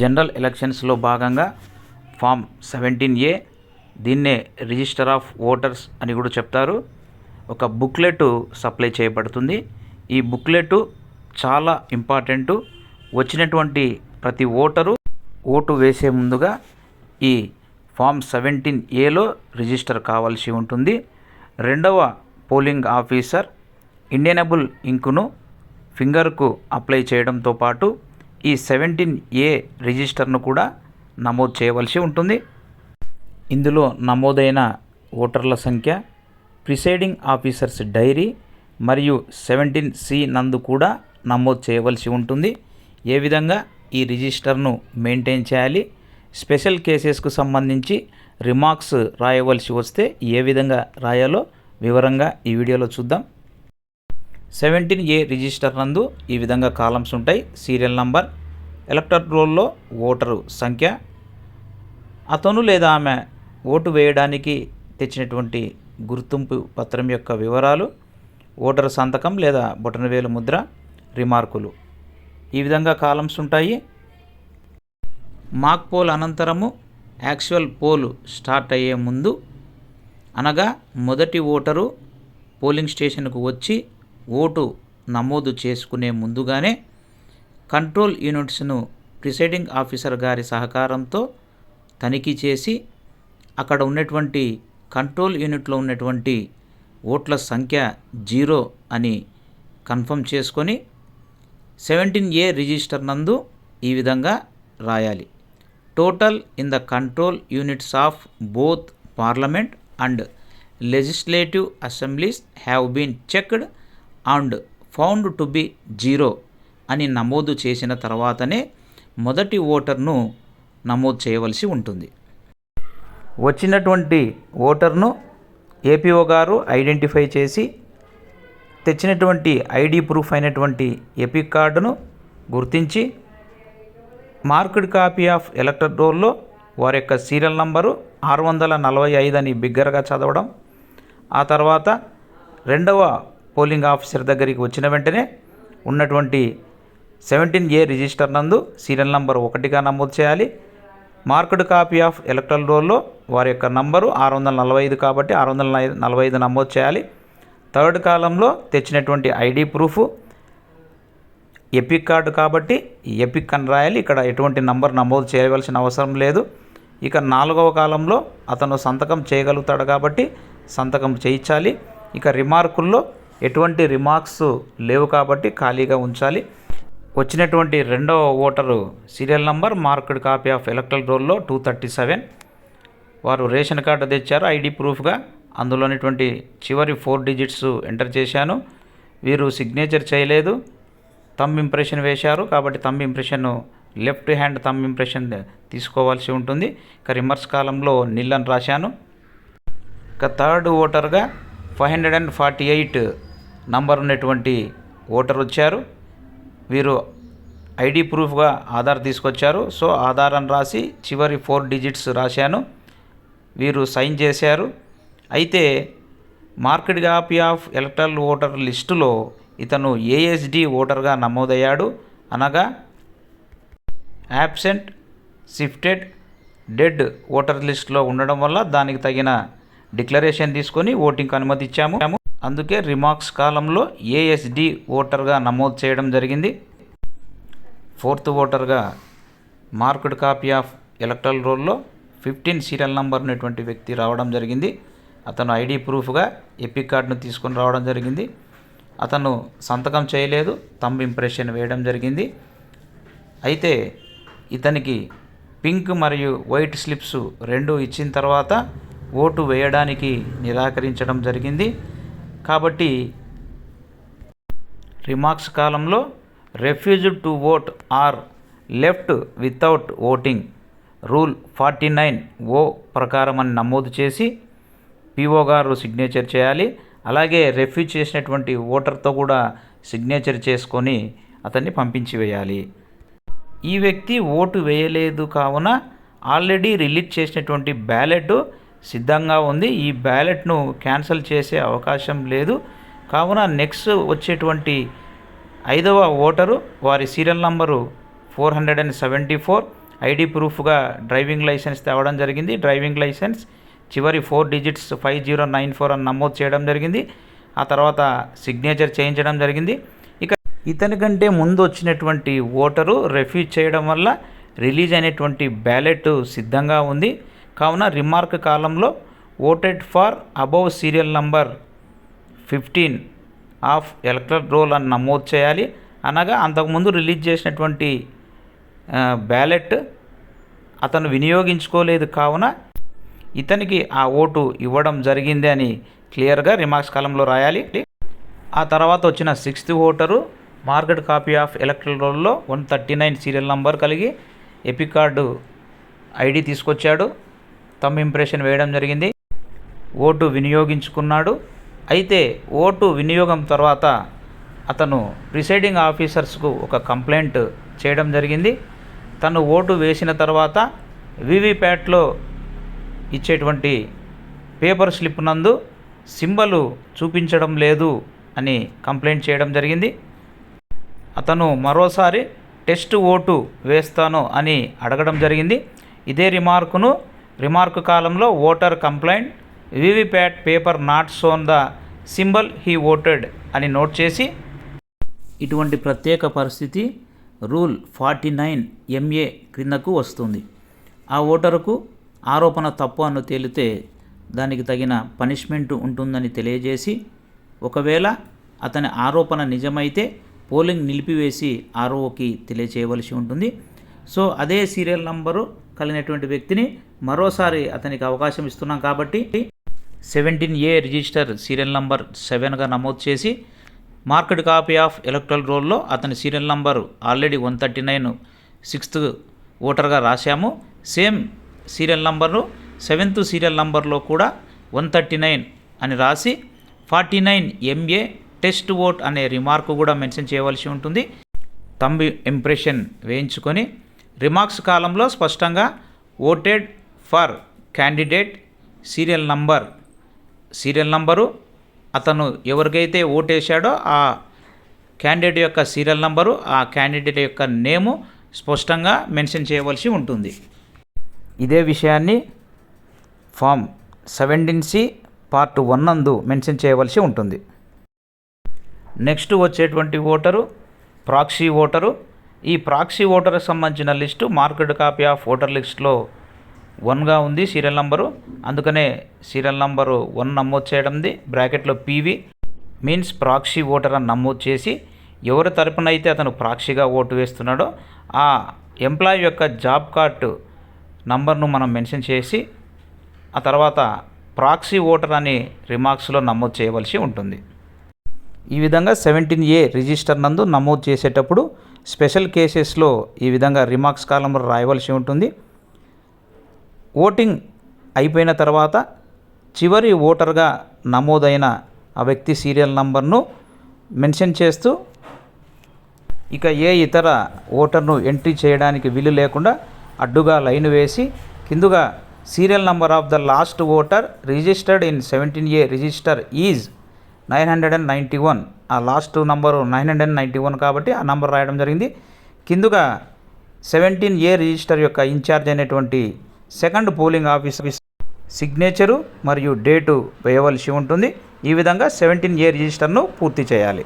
General ఎలక్షన్స్లో భాగంగా form seventeen A దీన్నే రిజిస్టర్ ఆఫ్ ఓటర్స్ అని కూడా చెప్తారు. ఒక బుక్లెట్ సప్లై చేయబడుతుంది. ఈ బుక్లెట్ చాలా ఇంపార్టెంట్. వచ్చినటువంటి ప్రతి ఓటరు ఓటు వేసే ముందుగా ఈ ఫామ్ సెవెంటీన్ ఏలో రిజిస్టర్ కావాల్సి ఉంటుంది. రెండవ పోలింగ్ ఆఫీసర్ ఇండియనబుల్ ఇంకును ఫింగర్కు అప్లై చేయడంతో పాటు ఈ సెవెంటీన్ ఏ రిజిస్టర్ను కూడా నమోదు చేయవలసి ఉంటుంది. ఇందులో నమోదైన ఓటర్ల సంఖ్య ప్రిసైడింగ్ ఆఫీసర్స్ డైరీ మరియు సెవెంటీన్ సి నందు కూడా నమోదు చేయవలసి ఉంటుంది. ఏ విధంగా ఈ రిజిస్టర్ను మెయింటైన్ చేయాలి స్పెషల్ కేసెస్కు సంబంధించి రిమార్క్స్ రాయవలసి వస్తే ఏ విధంగా రాయాలో వివరంగా ఈ వీడియోలో చూద్దాం. సెవెంటీన్ ఏ రిజిస్టర్ నందు ఈ విధంగా కాలమ్స్ ఉంటాయి. సీరియల్ నంబర్ ఎలక్టర్ రోల్లో ఓటరు సంఖ్య అతను లేదా ఆమె ఓటు వేయడానికి తెచ్చినటువంటి గుర్తింపు పత్రం యొక్క వివరాలు ఓటరు సంతకం లేదా బొటనవేలు ముద్ర రిమార్కులు. ఈ విధంగా కాలమ్స్ ఉంటాయి. మాక్ పోల్ అనంతరము యాక్చువల్ పోల్ స్టార్ట్ అయ్యే ముందు అనగా మొదటి ఓటరు పోలింగ్ స్టేషన్కు వచ్చి ఓటు నమోదు చేసుకునే ముందుగానే కంట్రోల్ యూనిట్స్ను ప్రిసైడింగ్ ఆఫీసర్ గారి సహకారంతో తనిఖీ చేసి అక్కడ ఉన్నటువంటి కంట్రోల్ యూనిట్లో ఉన్నటువంటి ఓట్ల సంఖ్య జీరో అని కన్ఫర్మ్ చేసుకొని సెవెంటీన్ ఏ రిజిస్టర్ నందు ఈ విధంగా రాయాలి. Total in the control units of both parliament and legislative assemblies have been checked and found to be zero అని నమోదు చేసిన తర్వాతనే మొదటి ఓటర్ను నమోదు చేయవలసి ఉంటుంది. వచ్చినటువంటి ఓటర్ను ఏపీఓ గారు ఐడెంటిఫై చేసి తెచ్చినటువంటి ఐడి ప్రూఫ్ అయినటువంటి ఎపిక్ కార్డును గుర్తించి మార్క్డ్ కాపీ ఆఫ్ ఎలక్టర్ రోల్లో వారి యొక్క సీరియల్ నంబరు ఆరు వందల నలభై ఐదు అని బిగ్గరగా చదవడం ఆ తర్వాత రెండవ పోలింగ్ ఆఫీసర్ దగ్గరికి వచ్చిన వెంటనే ఉన్నటువంటి సెవెంటీన్ ఏ రిజిస్టర్ నందు సీరియల్ నంబర్ ఒకటిగా నమోదు చేయాలి. మార్క్డ్ కాపీ ఆఫ్ ఎలక్ట్రల్ రోల్లో వారి యొక్క నంబరు ఆరు వందల నలభై ఐదు కాబట్టి ఆరు వందల నలభై ఐదు నమోదు చేయాలి. థర్డ్ కాలంలో తెచ్చినటువంటి ఐడి ప్రూఫ్ ఎపిక్ కార్డు కాబట్టి ఎపిక్ అని రాయాలి. ఇక్కడ ఎటువంటి నంబర్ నమోదు చేయవలసిన అవసరం లేదు. ఇక నాలుగవ కాలంలో అతను సంతకం చేయగలుగుతాడు కాబట్టి సంతకం చేయించాలి. ఇక రిమార్కుల్లో ఎటువంటి రిమార్క్స్ లేవు కాబట్టి ఖాళీగా ఉంచాలి. వచ్చినటువంటి రెండవ voter serial number marked copy of electoral రోల్లో టూ థర్టీ సెవెన్ వారు రేషన్ కార్డు తెచ్చారు ఐడి ప్రూఫ్గా అందులోనేటువంటి చివరి ఫోర్ డిజిట్స్ ఎంటర్ చేశాను. వీరు సిగ్నేచర్ చేయలేదు. తమ్ ఇంప్రెషన్ వేశారు కాబట్టి thumb impression left hand thumb impression తీసుకోవాల్సి ఉంటుంది. ఇక రిమర్స్ కాలంలో నిల్ రాశాను. ఇక థర్డ్ ఓటర్గా five hundred and forty eight number ఉన్నటువంటి ఓటర్ వచ్చారు. వీరు ఐడి ప్రూఫ్గా ఆధార్ తీసుకొచ్చారు. సో ఆధార్ అని రాసి చివరి ఫోర్ డిజిట్స్ రాశాను. వీరు సైన్ చేశారు. అయితే marked copy of electoral voter లిస్టులో ఇతను ఏఎస్డి ఓటర్గా నమోదయ్యాడు. అనగా యాబ్సెంట్ షిఫ్టెడ్ డెడ్ ఓటర్ లిస్ట్లో ఉండడం వల్ల దానికి తగిన డిక్లరేషన్ తీసుకొని ఓటింగ్కి అనుమతి ఇచ్చాము. అందుకే రిమార్క్స్ కాలంలో ఏఎస్డి ఓటర్గా నమోదు చేయడం జరిగింది. ఫోర్త్ ఓటర్గా మార్క్డ్ కాపీ ఆఫ్ ఎలక్ట్రల్ రోల్లో ఫిఫ్టీన్ సీరియల్ నంబర్ ఉన్నటువంటి వ్యక్తి రావడం జరిగింది. అతను ఐడి ప్రూఫ్గా ఎపిక్ కార్డును తీసుకొని రావడం జరిగింది. అతను సంతకం చేయలేదు తంబ్ ఇంప్రెషన్ వేయడం జరిగింది. అయితే ఇతనికి పింక్ మరియు వైట్ స్లిప్స్ రెండు ఇచ్చిన తర్వాత ఓటు వేయడానికి నిరాకరించడం జరిగింది. కాబట్టి రిమార్క్స్ కాలంలో refused to vote or left without voting rule forty nine O ప్రకారం అని నమోదు చేసి పిఓ గారు సిగ్నేచర్ చేయాలి. అలాగే రెఫ్యూజ్ చేసినటువంటి ఓటర్తో కూడా సిగ్నేచర్ చేసుకొని అతన్ని పంపించి వేయాలి. ఈ వ్యక్తి ఓటు వేయలేదు కావున ఆల్రెడీ రిలీజ్ చేసినటువంటి బ్యాలెట్ సిద్ధంగా ఉంది. ఈ బ్యాలెట్ను క్యాన్సిల్ చేసే అవకాశం లేదు. కావున నెక్స్ట్ వచ్చేటువంటి ఐదవ ఓటరు వారి serial number four hundred and seventy four. ID ప్రూఫ్గా driving licence తేవడం జరిగింది. డ్రైవింగ్ లైసెన్స్ చివరి four digits five zero nine four అని నమోదు చేయడం జరిగింది. ఆ తర్వాత సిగ్నేచర్ చేయించడం జరిగింది. ఇక ఇతని కంటే ముందు వచ్చినటువంటి ఓటరు రెఫ్యూజ్ చేయడం వల్ల రిలీజ్ అయినటువంటి బ్యాలెట్ సిద్ధంగా ఉంది. కావున రిమార్క్ కాలంలో voted for above serial number fifteen of electoral roll అని నమోదు చేయాలి. అనగా అంతకుముందు రిలీజ్ చేసినటువంటి బ్యాలెట్ అతను వినియోగించుకోలేదు. కావున ఇతనికి ఆ ఓటు ఇవ్వడం జరిగింది అని క్లియర్గా రిమార్క్స్ కాలంలో రాయాలి. ఆ తర్వాత వచ్చిన sixth voter marked copy of electoral రోల్లో one thirty nine serial number కలిగి ఎపికార్డు ఐడి తీసుకొచ్చాడు. తమ్ ఇంప్రెషన్ వేయడం జరిగింది. ఓటు వినియోగించుకున్నాడు. అయితే ఓటు వినియోగం తర్వాత అతను ప్రిసైడింగ్ ఆఫీసర్స్కు ఒక కంప్లైంట్ చేయడం జరిగింది. తను ఓటు వేసిన తర్వాత వివిప్యాట్లో ఇచ్చేటువంటి పేపర్ స్లిప్ నందు సింబలు చూపించడం లేదు అని కంప్లైంట్ చేయడం జరిగింది. అతను మరోసారి టెస్ట్ ఓటు వేస్తాను అని అడగడం జరిగింది. ఇదే రిమార్కును రిమార్క్ కాలంలో voter complaint VVPAT paper not shown the symbol he voted అని నోట్ చేసి ఇటువంటి ప్రత్యేక పరిస్థితి రూల్ ఫార్టీ నైన్ ఎంఏ క్రిందకు వస్తుంది. ఆ ఓటరుకు ఆరోపణ తప్పు అని తేలితే దానికి తగిన పనిష్మెంట్ ఉంటుందని తెలియజేసి ఒకవేళ అతని ఆరోపణ నిజమైతే పోలింగ్ నిలిపివేసి ఆర్ఓకి తెలియచేయవలసి ఉంటుంది. సో అదే సీరియల్ నంబరు కలిగినటువంటి వ్యక్తిని మరోసారి అతనికి అవకాశం ఇస్తున్నాం కాబట్టి seventeen A register serial number సెవెన్గా నమోదు చేసి మార్కెట్ కాపీ ఆఫ్ ఎలక్ట్రల్ రోల్లో అతని serial number already one thirty nine sixth ఓటర్గా రాశాము. Same serial number seventh serial నంబర్లో కూడా వన్ థర్టీ నైన్ అని రాసి forty nine MA test vote అనే రిమార్క్ కూడా మెన్షన్ చేయవలసి ఉంటుంది. తంబి ఇంప్రెషన్ వేయించుకొని రిమార్క్స్ కాలంలో స్పష్టంగా voted for candidate serial number. Serial number అతను ఎవరికైతే ఓటేశాడో ఆ క్యాండిడేట్ యొక్క సీరియల్ నంబరు ఆ క్యాండిడేట్ యొక్క నేము స్పష్టంగా మెన్షన్ చేయవలసి ఉంటుంది. ఇదే విషయాన్ని form seventeen C part one నందు మెన్షన్ చేయవలసి ఉంటుంది. నెక్స్ట్ వచ్చేటువంటి ఓటరు ప్రాక్సీ ఓటరు ఈ ప్రాక్సీ ఓటర్కి సంబంధించిన list marked copy of voter లిస్ట్లో వన్గా ఉంది సీరియల్ నంబరు. అందుకనే సీరియల్ నంబరు వన్ నమోదు చేయడంది బ్రాకెట్లో పీవీ మీన్స్ ప్రాక్సీ ఓటర్ అని నమోదు చేసి ఎవరి తరపున అయితే అతను ప్రాక్సీగా ఓటు వేస్తున్నాడో ఆ ఎంప్లాయీ యొక్క జాబ్ కార్డు నంబర్ను మనం మెన్షన్ చేసి ఆ తర్వాత ప్రాక్సీ ఓటర్ అని రిమార్క్స్లో నమోదు చేయవలసి ఉంటుంది. ఈ విధంగా సెవెంటీన్ ఏ రిజిస్టర్ నందు నమోదు చేసేటప్పుడు స్పెషల్ కేసెస్లో ఈ విధంగా రిమార్క్స్ కాలంలో రాయవలసి ఉంటుంది. ఓటింగ్ అయిపోయిన తర్వాత చివరి ఓటర్గా నమోదైన ఆ వ్యక్తి సీరియల్ నంబర్ను మెన్షన్ చేస్తూ ఇక ఏ ఇతర ఓటర్ను ఎంట్రీ చేయడానికి వీలు లేకుండా అడ్డుగా లైన్ వేసి కిందుగా serial number of the last voter registered in seventeen A register is nine hundred and ninety one. ఆ last number nine hundred and ninety one కాబట్టి ఆ నంబర్ రాయడం జరిగింది. కిందుగా సెవెంటీన్ ఏ రిజిస్టర్ యొక్క ఇన్ఛార్జ్ అయినటువంటి సెకండ్ పోలింగ్ ఆఫీసర్ సిగ్నేచరు మరియు date వేయవలసి ఉంటుంది. ఈ విధంగా సెవెంటీన్ ఏ రిజిస్టర్ను పూర్తి చేయాలి.